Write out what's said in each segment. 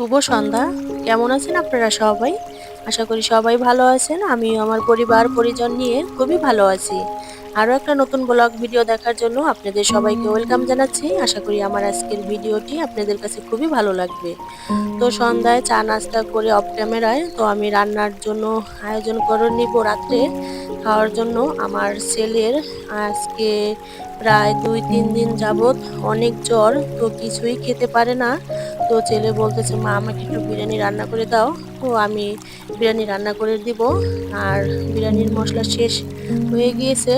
শুভ সন্ধ্যা। কেমন আছেন আপনারা সবাই? আশা করি সবাই ভালো আছেন। আমি আমার পরিবার, পরিজন নিয়ে খুবই ভালো আছি। আরও একটা নতুন ব্লগ ভিডিও দেখার জন্য আপনাদের সবাইকে ওয়েলকাম জানাচ্ছি। আশা করি আমার আজকের ভিডিওটি আপনাদের কাছে খুবই ভালো লাগবে। তো সন্ধ্যায় চা নাস্তা করে অফ ক্যামেরায় তো আমি রান্নার জন্য আয়োজন করে নিব রাত্রে। খাওয়ার জন্য আমার ছেলের আজকে প্রায় দুই, তিন দিন যাবৎ অনেক জ্বর, তো কিছুই খেতে পারে না। তো ছেলে বলতেছে, মা, আমাকে একটু বিরিয়ানি রান্না করে দাও। তো আমি বিরিয়ানি রান্না করে দিব। আর বিরিয়ানির মশলা শেষ হয়ে গিয়েছে।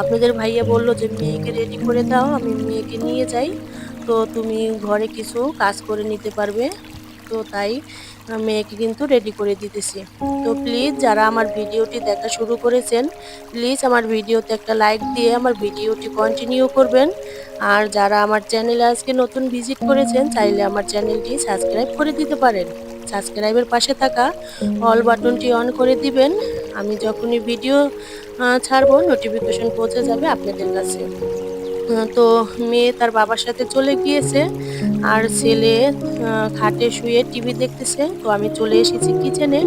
আপনাদের ভাইয়া বলল যে, মেয়েকে রেডি করে দাও, আমি মেয়েকে নিয়ে যাই। তো তুমি ঘরে কিছু কাজ করে নিতে পারবে। তো তাই মেয়েকে কিন্তু রেডি করে দিতেছি। তো প্লিজ যারা আমার ভিডিওটি দেখা শুরু করেছেন প্লিজ আমার ভিডিওতে একটা লাইক দিয়ে আমার ভিডিওটি কন্টিনিউ করবেন। আর যারা আমার চ্যানেলে আজকে নতুন ভিজিট করেছেন, চাইলে আমার চ্যানেলটি সাবস্ক্রাইব করে দিতে পারেন। সাবস্ক্রাইবের পাশে থাকা অল বাটনটি অন করে দিবেন। আমি যখনই ভিডিও ছাড়বো নোটিফিকেশন পৌঁছে যাবে আপনাদের কাছে। তো মেয়ে তার বাবার সাথে চলে গিয়েছে আর ছেলে খাটে শুয়ে টিভি দেখতেছে। তো আমি চলে এসেছি কিচেনে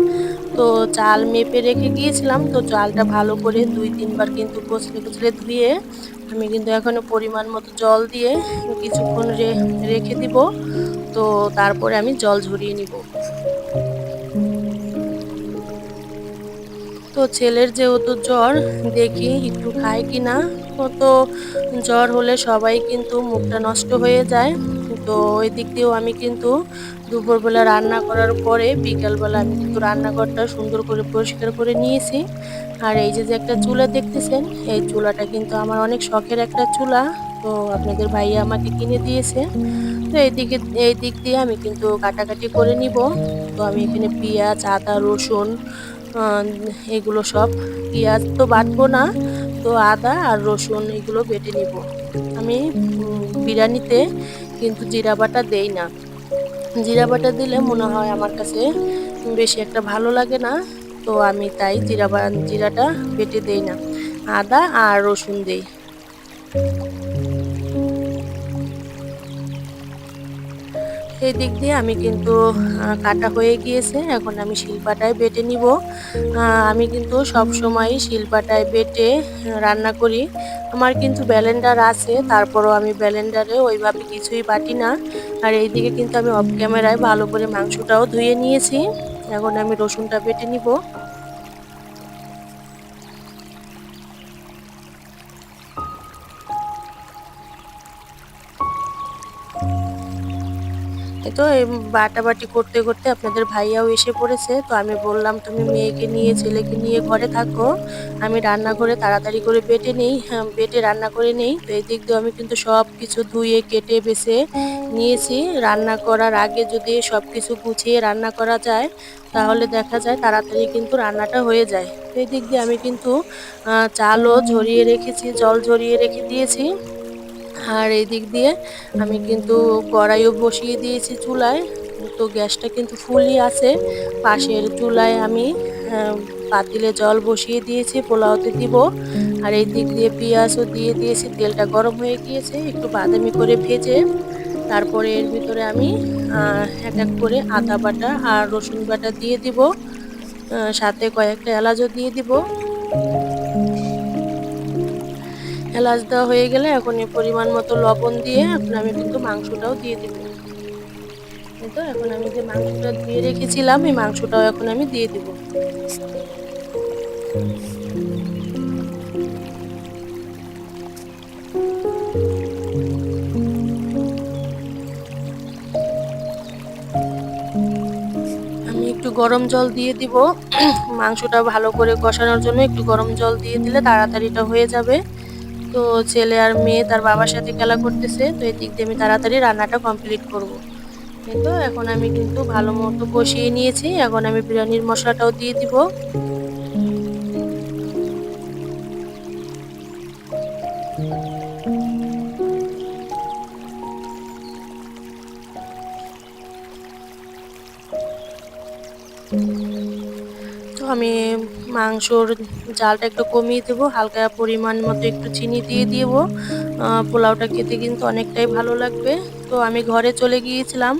তো চাল মেপে রেখে গিয়েছিলাম। তো চালটা ভালো করে দুই, তিনবার কিন্তু কচলে কচলে ধুয়ে আমি কিন্তু এখনও পরিমাণ মতো জল দিয়ে কিছুক্ষণ রেখে দিব। তো তারপরে আমি জল ঝরিয়ে নিব। তো ছেলের যেহেতু জ্বর, দেখি একটু খায় কি না তো জ্বর হলে সবাই কিন্তু মুখটা নষ্ট হয়ে যায়। তো ওই দিক দিয়েও আমি কিন্তু দুপুরবেলা রান্না করার পরে বিকালবেলা আমি কিন্তু রান্নাঘরটা সুন্দর করে পরিষ্কার করে নিয়েছি। আর এই যে যে একটা চুলা দেখতেছেন, এই চুলাটা কিন্তু আমার অনেক শখের একটা চুলা। তো আপনাদের ভাইয়া আমাকে কিনে দিয়েছে। তো এইদিকে এই দিক দিয়ে আমি কিন্তু কাটাকাটি করে নিব। তো আমি এখানে পেঁয়াজ, আদা, রসুন এগুলো সব পেঁয়াজ তো বাটবো না। তো আদা আর রসুন এগুলো বেটে নিব। আমি বিরিয়ানিতে কিন্তু জিরা বাটা দেই না। জিরা বাটা দিলে মনে হয় আমার কাছে বেশি একটা ভালো লাগে না, তো আমি তাই জিরা জিরাটা বেটে দেই না। আদা আর রসুন দেই। এই দিক দিয়ে আমি কিন্তু কাটা হয়ে গিয়েছে, এখন আমি শিলপাটায় বেটে নিব। আমি কিন্তু সব সময় শিলপাটায় বেটে রান্না করি। আমার কিন্তু ব্যালেন্ডার আছে, তারপরও আমি ব্যালেন্ডারে ওইভাবে কিছুই বাটি না। আর এই দিকে কিন্তু আমি অফ ক্যামেরায় ভালো করে মাংসটাও ধুয়ে নিয়েছি। এখন আমি রসুনটা বেটে নিব। তো বাটাবাটি করতে করতে আপনাদের ভাইয়াও এসে পড়েছে। তো আমি বললাম তুমি মেয়েকে নিয়ে ছেলেকে নিয়ে ঘরে থাকো। আমি রান্না করে তাড়াতাড়ি করে বেটে নেই হ্যাঁ, বেটে রান্না করে নেই। তো এই দিক দিয়ে আমি কিন্তু সব কিছু ধুয়ে কেটে বেছে নিয়েছি। রান্না করার আগে যদি সব কিছু গুছিয়ে রান্না করা যায় তাহলে দেখা যায় তাড়াতাড়ি কিন্তু রান্নাটা হয়ে যায়। এই দিক দিয়ে আমি কিন্তু চালও ঝরিয়ে রেখেছি জল ঝরিয়ে রেখে দিয়েছি। আর এই দিক দিয়ে আমি কিন্তু কড়াইও বসিয়ে দিয়েছি চুলায়। তো গ্যাসটা কিন্তু ফুলই আছে। পাশের চুলায় আমি পাতিলে জল বসিয়ে দিয়েছি, পোলাওতে দিব। আর এই দিক দিয়ে পেঁয়াজও দিয়ে দিয়েছি, তেলটা গরম হয়ে গিয়েছে, একটু বাদামি করে ভেজে। তারপরে এর ভিতরে আমি এক এক করে আদা বাটা আর রসুন বাটা দিয়ে দিব। সাথে কয়েকটা এলাচও দিয়ে দিব। এলাচ দেওয়া হয়ে গেলে এখন এই পরিমাণ মতো লবণ দিয়ে এখন আমি কিন্তু মাংসটাও দিয়ে দেবো। তো, এখন আমি যে মাংসটা দিয়ে রেখেছিলাম, এই মাংসটাও এখন আমি দিয়ে দেবো। একটু গরম জল দিয়ে দিব। মাংসটা ভালো করে কষানোর জন্য একটু গরম জল দিয়ে দিলে তাড়াতাড়িটা হয়ে যাবে। তো ছেলে আর মেয়ে তার বাবার সাথে খেলা করতেছে, তো এই দিক দিয়ে আমি তাড়াতাড়ি রান্নাটা কমপ্লিট করব। কিন্তু এখন আমি কিন্তু ভালো মতো কষিয়ে নিয়েছি, এখন আমি বিরিয়ানির মশলাটাও দিয়ে দিব তো আমি মাংসর জালটা একটু কমিয়ে দেবো, হালকা পরিমাণ মতো একটু চিনি দিয়ে দিব। পোলাওটা খেতে কিন্তু অনেকটাই ভালো লাগবে। তো আমি ঘরে চলে গিয়েছিলাম,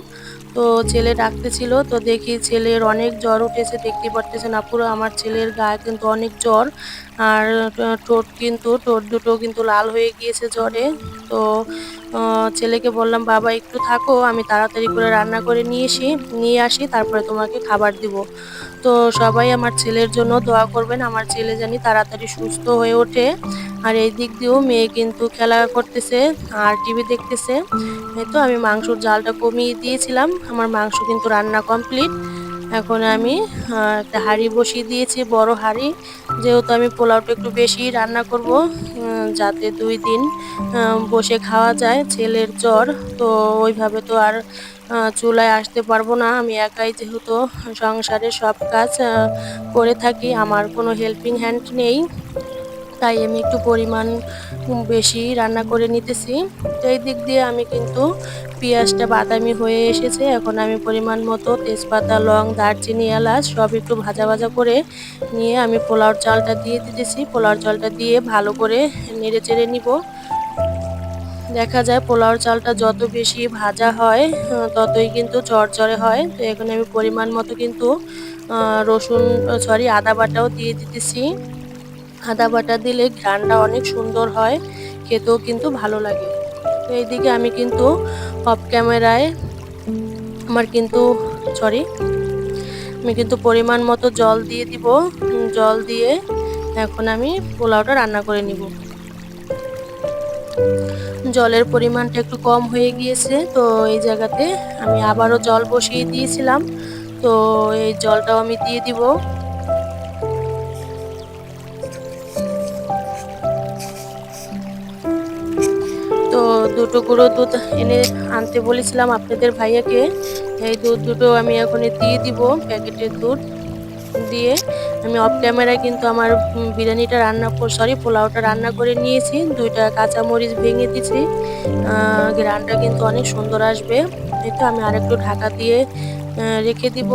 তো ছেলে ডাকতেছিল তো দেখি ছেলের অনেক জ্বর উঠেছে, দেখতে পারতেছে না পুরো আমার ছেলের গায়ে কিন্তু অনেক জ্বর। আর ঠোঁট কিন্তু, ঠোঁট দুটো কিন্তু লাল হয়ে গিয়েছে জ্বরে। তো ছেলেকে বললাম, বাবা, একটু থাকো, আমি তাড়াতাড়ি করে রান্না করে নিয়ে এসি, নিয়ে আসি, তারপরে তোমাকে খাবার দিব। তো সবাই আমার ছেলের জন্য দোয়া করবেন, আমার ছেলে জানি তাড়াতাড়ি সুস্থ হয়ে ওঠে। আর এই দিক দিয়েও মেয়ে কিন্তু খেলা করতেছে, আর টিভি দেখতেছে। তো আমি মাংসর জালটা কমিয়ে দিয়েছিলাম, আমার মাংস কিন্তু রান্না কমপ্লিট। এখন আমি একটা হাঁড়ি বসিয়ে দিয়েছি, বড় হাঁড়ি। যেহেতু আমি পোলাওটা একটু বেশি রান্না করব যাতে দুই দিন বসে খাওয়া যায়, ছেলের জ্বর। তো ওইভাবে তো আর চুলায় আসতে পারব না। আমি একাই যেহেতু সংসারে সব কাজ করে থাকি, আমার কোনো হেল্পিং হ্যান্ড নেই। তাই আমি একটু পরিমাণ বেশি রান্না করে নিতেছি। তো এই দিক দিয়ে আমি কিন্তু পেঁয়াজটা বাদামি হয়ে এসেছে। এখন আমি পরিমাণ মতো তেজপাতা, লং, দারচিনি, এলাচ সব একটু ভাজা ভাজা করে নিয়ে আমি পোলাওর চালটা দিয়ে দিতেছি। পোলাওর চালটা দিয়ে ভালো করে নেড়ে চেড়ে নিব। দেখা যায় পোলাওর চালটা যত বেশি ভাজা হয় ততই কিন্তু চরচরে হয়। তো এখানে আমি পরিমাণ মতো কিন্তু রসুন, সরি, আদা বাটাও দিয়ে দিতেছি। আদা বাটা দিলে ঘ্রানটা অনেক সুন্দর হয়। খেতেও কিন্তু ভালো লাগে। তো এইদিকে আমি কিন্তু অফ ক্যামেরায় আমার কিন্তু সরি আমি কিন্তু পরিমাণ মতো জল দিয়ে দিব। জল দিয়ে এখন আমি পোলাওটা রান্না করে নিব। জলের পরিমাণটা একটু কম হয়ে গিয়েছে, তো এই জায়গাতে আমি আবারও জল বসিয়ে দিয়েছিলাম। তো এই জলটাও আমি দিয়ে দিব। দুটো গুঁড়ো দুধ এনে আনতে বলেছিলাম আপনাদের ভাইয়াকে। এই দুধ দুটো আমি এখন দিয়ে দিব প্যাকেটের দুধ দিয়ে। আমি অফ ক্যামেরায় কিন্তু আমার বিরিয়ানিটা রান্না সরি পোলাওটা রান্না করে নিয়েছি। দুইটা কাঁচামরিচ ভেঙে দিয়েছি। গ্রানটা কিন্তু অনেক সুন্দর আসবে। এই তো আমি আরেকটু ঢাকা দিয়ে রেখে দিব।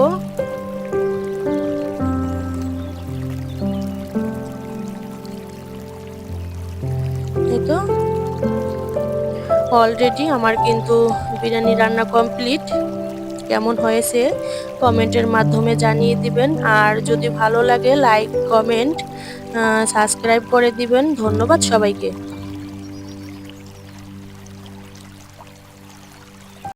অলরেডি আমার কিন্তু বিরিয়ানি রান্না কমপ্লিট কেমন হয়েছে কমেন্টের মাধ্যমে জানিয়ে দিবেন। আর যদি ভালো লাগে লাইক কমেন্ট সাবস্ক্রাইব করে দিবেন। ধন্যবাদ সবাইকে।